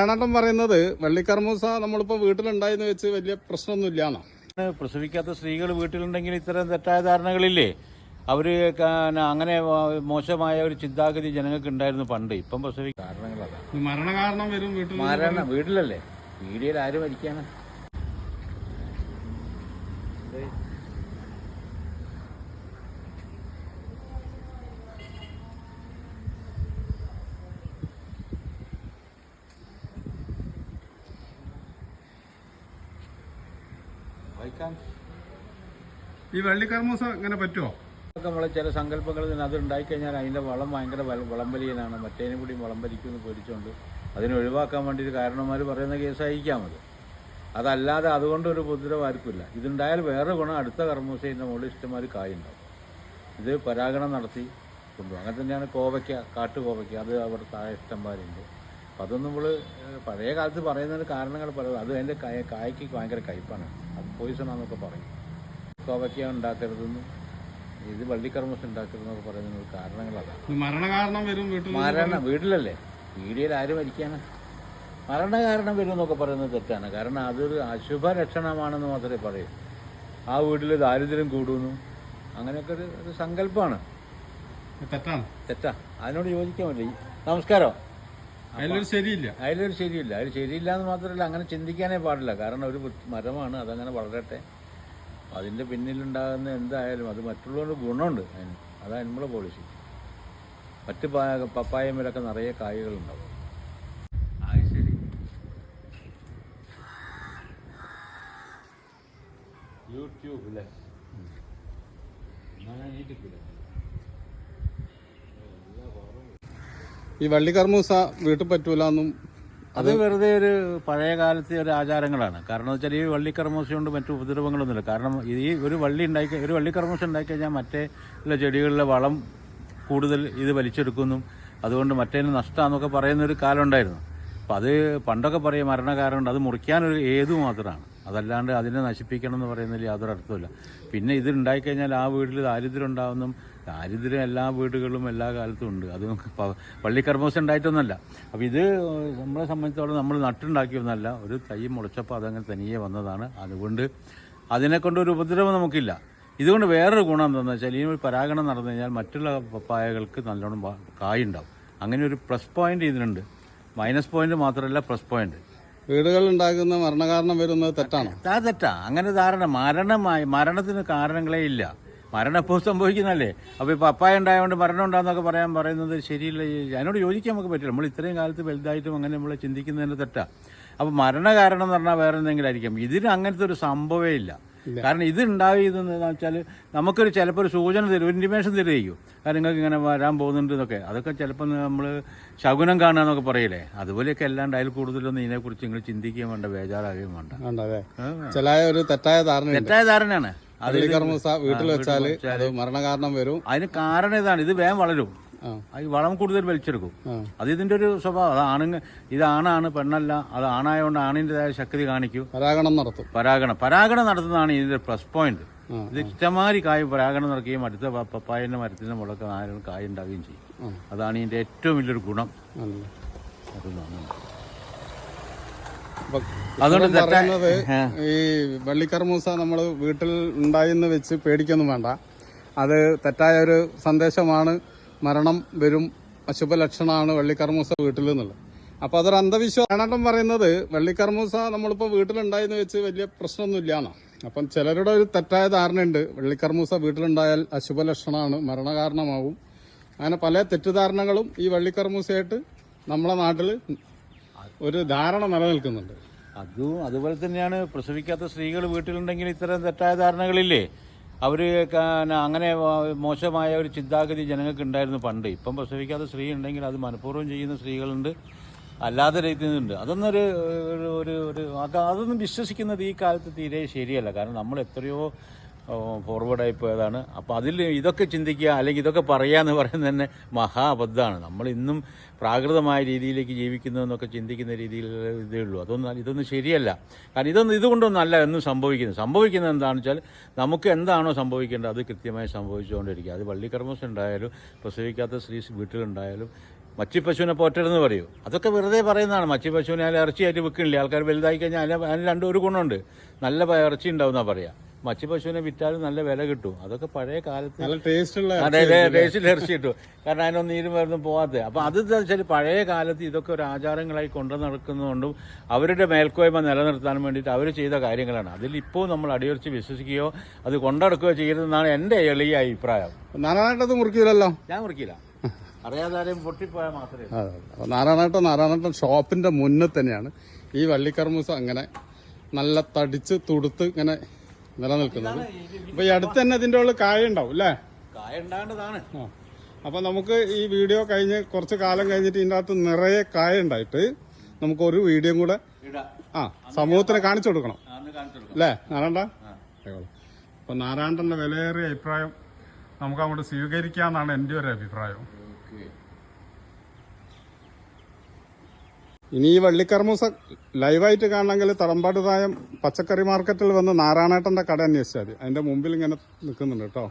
കാണാട്ടം പറയുന്നത് വെള്ളിക്കർമൂസ നമ്മളിപ്പോ വീട്ടിലുണ്ടായെന്ന് വെച്ച് വലിയ പ്രശ്നമൊന്നുമില്ലാന്നാ. പ്രസവിക്കാത്ത സ്ത്രീകൾ വീട്ടിലുണ്ടെങ്കിൽ ഇത്തരം തെറ്റായ ധാരണകളില്ലേ? അവർ അങ്ങനെ മോശമായ ഒരു ചിന്താഗതി ജനങ്ങൾക്ക് ഉണ്ടായിരുന്നു പണ്ട്. ഇപ്പം പ്രസവിക്കാരണങ്ങളാണ് മരണ മരണകാരണം വരും വീട്ടിൽ മരണം വീട്ടിലല്ലേ? വീടിയിൽ ആര് മരിക്കാണ് വായിക്കാം ഈ വെള്ളിക്കർമൂസ ഇങ്ങനെ പറ്റുമോ ഒക്കെ നമ്മളെ ചില സങ്കല്പങ്ങൾ തന്നെ അത് ഉണ്ടായിക്കഴിഞ്ഞാൽ അതിന്റെ വളം ഭയങ്കര വളംവലിയനാണ് മറ്റേനും കൂടി വളം വലിക്കുമെന്ന് പേടിച്ചുകൊണ്ട് അതിനെ ഒഴിവാക്കാൻ വേണ്ടി ഒരു കാരണന്മാർ പറയുന്ന കേസായിരിക്കാം അത്. അതല്ലാതെ അതുകൊണ്ട് ഒരു ഉപദ്രവം ആർക്കുമില്ല. ഇതുണ്ടായാൽ വേറെ ഗുണം അടുത്ത കർമ്മസേന്റെ മുകളിൽ ഇഷ്ടമാതിരി കായുണ്ടാവും ഇത് പരാഗണം നടത്തി കൊണ്ടുപോകും. അങ്ങനെ തന്നെയാണ് കോവയ്ക്ക കാട്ടുകോവയ്ക്ക. അത് അവിടെ താഴെ ഇഷ്ടംമാരുണ്ട് അപ്പം അതൊന്നും നമ്മൾ പഴയ കാലത്ത് പറയുന്നതിന് കാരണങ്ങൾ പല അത് അതിന്റെ കായ കായ്ക്ക് ഭയങ്കര കയ്പ്പാണ് അത് പോയിസണാന്നൊക്കെ പറയും. കോവയ്ക്ക ഉണ്ടാക്കരുതെന്നും ഇത് വള്ളിക്കർമ്മസ് ഉണ്ടാക്കരുതെന്നൊക്കെ പറയുന്നതിന് കാരണങ്ങൾ അതാണ് മരണകാരണം വരും വീട്ടിൽ മരണ വീട്ടിലല്ലേ? വീടിയിൽ ആര് മരിക്കാനാണ് മരണകാരണം വരും എന്നൊക്കെ പറയുന്നത് തെറ്റാണ്. കാരണം അതൊരു അശുഭ ലക്ഷണമാണെന്ന് മാത്രമേ പറയൂ. ആ വീട്ടിൽ ദാരിദ്ര്യം കൂടുന്നു. അങ്ങനെയൊക്കെ ഒരു ഒരു സങ്കല്പമാണ് തെറ്റാണ്. തെറ്റാ. അതിനോട് യോജിക്കാൻ പറ്റില്ല. നമസ്കാരം. അതിലൊരു ശരിയില്ല. അതിലൊരു ശരിയില്ല. അതിൽ ശരിയില്ല എന്ന് മാത്രമല്ല അങ്ങനെ ചിന്തിക്കാനേ പാടില്ല. കാരണം ഒരു മരമാണ് അതങ്ങനെ വളരട്ടെ. അതിന്റെ പിന്നിലുണ്ടാകുന്ന എന്തായാലും അത് മറ്റുള്ളവരുടെ ഗുണമുണ്ട് അതിന്. അതാണ് നമ്മളെ പോളിസി മറ്റ് പ- പപ്പായമ്മലൊക്കെ നിറയെ കായ്കളുണ്ടാവും. ശരി. യൂട്യൂബ് അല്ലേ ഈ വള്ളിക്കർമൂസ വീട്ടിൽ പറ്റൂല എന്നും അത് വെറുതെ ഒരു പഴയ കാലത്തെ ഒരു ആചാരങ്ങളാണ്. കാരണം വെച്ചാൽ ഈ വള്ളിക്കർമ്മൂസ കൊണ്ട് മറ്റു ഉപദ്രവങ്ങളൊന്നുമില്ല. കാരണം ഈ ഒരു വള്ളി ഉണ്ടാക്കി ഒരു വള്ളിക്കർമ്മൂസ ഉണ്ടാക്കി കഴിഞ്ഞാൽ മറ്റേ ഉള്ള ചെടികളിലെ വളം കൂടുതൽ ഇത് വലിച്ചെടുക്കുന്നു. അതുകൊണ്ട് മറ്റേതിന് നഷ്ടമാണെന്നൊക്കെ പറയുന്ന ഒരു കാലം ഉണ്ടായിരുന്നു. അപ്പം അത് പണ്ടൊക്കെ പറയും മരണകാരമുണ്ട് അത് മുറിക്കാനൊരു ഏതു മാത്രമാണ്. അതല്ലാണ്ട് അതിനെ നശിപ്പിക്കണം എന്ന് പറയുന്നതിൽ യാതൊരു അർത്ഥമില്ല പിന്നെ ഇത് ഉണ്ടായിക്കഴിഞ്ഞാൽ ആ വീട്ടിൽ ദാരിദ്ര്യം ഉണ്ടാവുന്നു ദാരിദ്ര്യം എല്ലാ വീടുകളിലും എല്ലാ കാലത്തും ഉണ്ട്. അത് പള്ളി പള്ളിക്കർമ്മോസം ഉണ്ടായിട്ടൊന്നുമല്ല. അപ്പോൾ ഇത് നമ്മളെ സംബന്ധിച്ചോളം നമ്മൾ നട്ടുണ്ടാക്കിയൊന്നല്ല ഒരു തൈ മുളച്ചപ്പോൾ അതങ്ങനെ തനിയെ വന്നതാണ്. അതുകൊണ്ട് അതിനെക്കൊണ്ട് ഒരു ഉപദ്രവം നമുക്കില്ല. ഇതുകൊണ്ട് വേറൊരു ഗുണം എന്താണെന്ന് വെച്ചാൽ ഈ ഒരു പരാഗണം നടന്നു കഴിഞ്ഞാൽ മറ്റുള്ള പപ്പായകൾക്ക് നല്ലോണം കായുണ്ടാവും. അങ്ങനെ ഒരു പ്ലസ് പോയിന്റ് ഇതിനുണ്ട്. മൈനസ് പോയിന്റ് മാത്രമല്ല പ്ലസ് പോയിന്റ്. വീടുകൾ ഉണ്ടാക്കുന്ന മരണകാരണം വരുന്നത് തെറ്റാണ്? തെറ്റാ. അങ്ങനെ ധാരണ. മരണമായി മരണത്തിന് കാരണങ്ങളേ ഇല്ല. മരണം എപ്പോൾ അപ്പോൾ ഇപ്പോൾ അപ്പായ ഉണ്ടായതുകൊണ്ട് മരണം ഉണ്ടാകുന്നൊക്കെ പറയാൻ പറയുന്നത് ശരിയില്ല. അതിനോട് യോജിക്കാൻ നമുക്ക് പറ്റില്ല. നമ്മൾ ഇത്രയും കാലത്ത് വലുതായിട്ടും അങ്ങനെ നമ്മൾ ചിന്തിക്കുന്നതിന്റെ തെറ്റാണ് അപ്പോൾ മരണകാരണം എന്ന് പറഞ്ഞാൽ വേറെ എന്തെങ്കിലും ആയിരിക്കും. ഇതിന് അങ്ങനത്തെ ഒരു സംഭവമേ ഇല്ല. കാരണം ഇത് ഉണ്ടാവുന്നതെന്ന് വെച്ചാൽ നമുക്കൊരു ചിലപ്പോൾ ഒരു സൂചന തരും ഒരു ഇന്റിമേഷൻ തരുമായിരിക്കും കാരണം നിങ്ങൾക്ക് ഇങ്ങനെ വരാൻ പോകുന്നുണ്ട് എന്നൊക്കെ. അതൊക്കെ ചിലപ്പോൾ നമ്മൾ ശകുനം കാണുക എന്നൊക്കെ പറയില്ലേ? അതുപോലെയൊക്കെ അല്ലാണ്ട് അതിൽ കൂടുതലൊന്നും ഇതിനെക്കുറിച്ച് നിങ്ങൾ ചിന്തിക്കുകയും വേണ്ട ബേജാറാകുകയും വേണ്ട. ചില ഒരു തെറ്റായ ധാരണ തെറ്റായ ധാരണയാണ്. വീട്ടിൽ വെച്ചാൽ മരണകാരണം വരും. അതിന് കാരണം ഇതാണ്. ഇത് വേഗം വളരും. അത് വളം കൂടുതൽ വലിച്ചെടുക്കും. അത് ഇതിന്റെ ഒരു സ്വഭാവം. അത് ആണുങ്ങ ഇത് ആണാണ് പെണ്ണല്ല അത് ആണായതുകൊണ്ട് ആണിന്റെതായ ശക്തി കാണിക്കൂ. പരാഗണം നടത്തും. പരാഗണം. പരാഗണം നടത്തുന്നതാണ് ഇതിന്റെ പ്ലസ് പോയിന്റ് ഇത് ഇഷ്ടമാതിരി കായ് പരാഗണം നടക്കുകയും അടുത്ത പപ്പായന്റെ മരത്തിന്റെ മുളക്ക ആരും കായ് ഉണ്ടാവുകയും ചെയ്യും. അതാണ് ഇതിന്റെ ഏറ്റവും വലിയൊരു ഗുണം. അതുകൊണ്ട് പറയുന്നത് ഈ വള്ളിക്കർമൂസ നമ്മൾ വീട്ടിൽ ഉണ്ടായെന്ന് വെച്ച് പേടിക്കൊന്നും വേണ്ട. അത് തെറ്റായ ഒരു സന്ദേശമാണ്. മരണം വരും അശുഭ ലക്ഷണമാണ് വെള്ളിക്കർമൂസ വീട്ടിൽ എന്നുള്ളത് അപ്പൊ അതൊരു അന്ധവിശ്വാസം കാണാട്ടം പറയുന്നത് വെള്ളിക്കർമ്മൂസ നമ്മളിപ്പോ വീട്ടിലുണ്ടായെന്ന് വെച്ച് വലിയ പ്രശ്നമൊന്നുമില്ലാന്നാ. അപ്പം ചിലരുടെ ഒരു തെറ്റായ ധാരണയുണ്ട്. വെള്ളിക്കർമ്മൂസ വീട്ടിലുണ്ടായാൽ അശുഭ ലക്ഷണമാണ് മരണകാരണമാവും. അങ്ങനെ പല തെറ്റിദ്ധാരണകളും ഈ വള്ളിക്കർമ്മൂസയായിട്ട് നമ്മളെ നാട്ടിൽ ഒരു ധാരണ നിലനിൽക്കുന്നുണ്ട്. അതും അതുപോലെ തന്നെയാണ് പ്രസവിക്കാത്ത സ്ത്രീകൾ വീട്ടിലുണ്ടെങ്കിൽ ഇത്തരം തെറ്റായ ധാരണകളില്ലേ? അവർ അങ്ങനെ മോശമായ ഒരു ചിന്താഗതി ജനങ്ങൾക്ക് ഉണ്ടായിരുന്നു പണ്ട്. ഇപ്പം പ്രസവിക്കാത്ത സ്ത്രീ ഉണ്ടെങ്കിൽ അത് മനഃപൂർവം ചെയ്യുന്ന സ്ത്രീകളുണ്ട്. അല്ലാതെ രീതിയിലുണ്ട് അതൊന്നൊരു ഒരു ഒരു- അതൊന്നും വിശ്വസിക്കുന്നത് ഈ കാലത്ത് തീരെ ശരിയല്ല. കാരണം നമ്മൾ എത്രയോ ഫോർവേഡായി പോയതാണ്. അപ്പോൾ അതിൽ ഇതൊക്കെ ചിന്തിക്കുക അല്ലെങ്കിൽ ഇതൊക്കെ പറയുക എന്ന് പറയുന്നത് തന്നെ മഹാ അബദ്ധമാണ് നമ്മൾ ഇന്നും പ്രാകൃതമായ രീതിയിലേക്ക് ജീവിക്കുന്നു എന്നൊക്കെ ചിന്തിക്കുന്ന രീതിയിൽ ഇതേ ഉള്ളൂ. അതൊന്നും ഇതൊന്നും ശരിയല്ല. കാരണം ഇതൊന്നും ഇതുകൊണ്ടൊന്നും അല്ല എന്നും സംഭവിക്കുന്നത്. സംഭവിക്കുന്നത് എന്താണെന്ന് വെച്ചാൽ നമുക്ക് എന്താണോ സംഭവിക്കേണ്ടത് അത് കൃത്യമായി സംഭവിച്ചുകൊണ്ടിരിക്കുക. അത് വള്ളിക്കർമ്മസ് ഉണ്ടായാലും പ്രസവിക്കാത്ത സ്ത്രീ വീട്ടിലുണ്ടായാലും മച്ചിപ്പശുവിനെ പോറ്റരുതെന്ന് പറയൂ. അതൊക്കെ വെറുതെ പറയുന്നതാണ്. മച്ചി മച്ചിപ്പശുവിനെ അതിൽ ഇറച്ചിയായിട്ട് വിൽക്കണില്ല ആൾക്കാർ വലുതായി കഴിഞ്ഞാൽ അതിന് അതിന് രണ്ടും ഒരു ഗുണമുണ്ട്. നല്ല ഇറച്ചി ഉണ്ടാവുന്ന പറയാ. മച്ചിപ്പശുവിനെ വിറ്റാലും നല്ല വില കിട്ടും. അതൊക്കെ പഴയ കാലത്ത് നല്ല ടേസ്റ്റ് ഉള്ള അതെ ടേസ്റ്റിൽ ഇറച്ചി കിട്ടും. കാരണം അതിനൊന്നും നീരും വരുന്നു പോവാത്ത. അപ്പം അത് വെച്ചാൽ പഴയ കാലത്ത് ഇതൊക്കെ ഒരു ആചാരങ്ങളായി കൊണ്ടു നടക്കുന്നതുകൊണ്ടും അവരുടെ മേൽക്കോയ്മ നിലനിർത്താൻ വേണ്ടിയിട്ട് അവർ ചെയ്ത കാര്യങ്ങളാണ്. അതിൽ ഇപ്പോൾ നമ്മൾ അടിയുറച്ച് വിശ്വസിക്കുകയോ അത് കൊണ്ടടക്കുകയോ ചെയ്യരുതെന്നാണ് എന്റെ എളിയ അഭിപ്രായം. നാരായണേട്ടത് മുറിക്കില്ലല്ലോ ഞാൻ മുറിക്കില്ല. അറിയാതെ പൊട്ടിപ്പോയാൽ മാത്രമേ നാരായണേട്ടൻ നാരായണേട്ടൻ ഷോപ്പിന്റെ മുന്നിൽ തന്നെയാണ്. ഈ വള്ളിക്കർമ്മസം അങ്ങനെ നല്ല തടിച്ച് തുടുത്ത് ഇങ്ങനെ നിലനിൽക്കുന്നത്. അപ്പൊ ഈ അടുത്ത് തന്നെ ഇതിന്റെ ഉള്ളിൽ കായ ഉണ്ടാവും അല്ലേ? കായ ഉണ്ടാകേണ്ടതാണ്. ആ. അപ്പൊ നമുക്ക് ഈ വീഡിയോ കഴിഞ്ഞ് കുറച്ച് കാലം കഴിഞ്ഞിട്ട് ഇതിന്റെ അകത്ത് നിറയെ കായ ഉണ്ടായിട്ട് നമുക്ക് ഒരു വീഡിയോ കൂടെ ആ സമൂഹത്തിന് കാണിച്ചു കൊടുക്കണം. അല്ലേ? നാരായണ? അപ്പൊ നാരായണന്റെ വിലയേറിയ അഭിപ്രായം നമുക്ക് അങ്ങോട്ട് സ്വീകരിക്കാന്നാണ് എന്റെ ഒരു അഭിപ്രായം. ഇനി ഈ വള്ളിക്കർമൂസ ലൈവായിട്ട് കാണണമെങ്കിൽ തടമ്പാട് പച്ചക്കറി മാർക്കറ്റിൽ വന്ന് നാരായണേട്ടന്റെ കട അന്വേഷിച്ചാൽ മതി. അതിന്റെ മുമ്പിൽ ഇങ്ങനെ നിൽക്കുന്നുണ്ട് കേട്ടോ.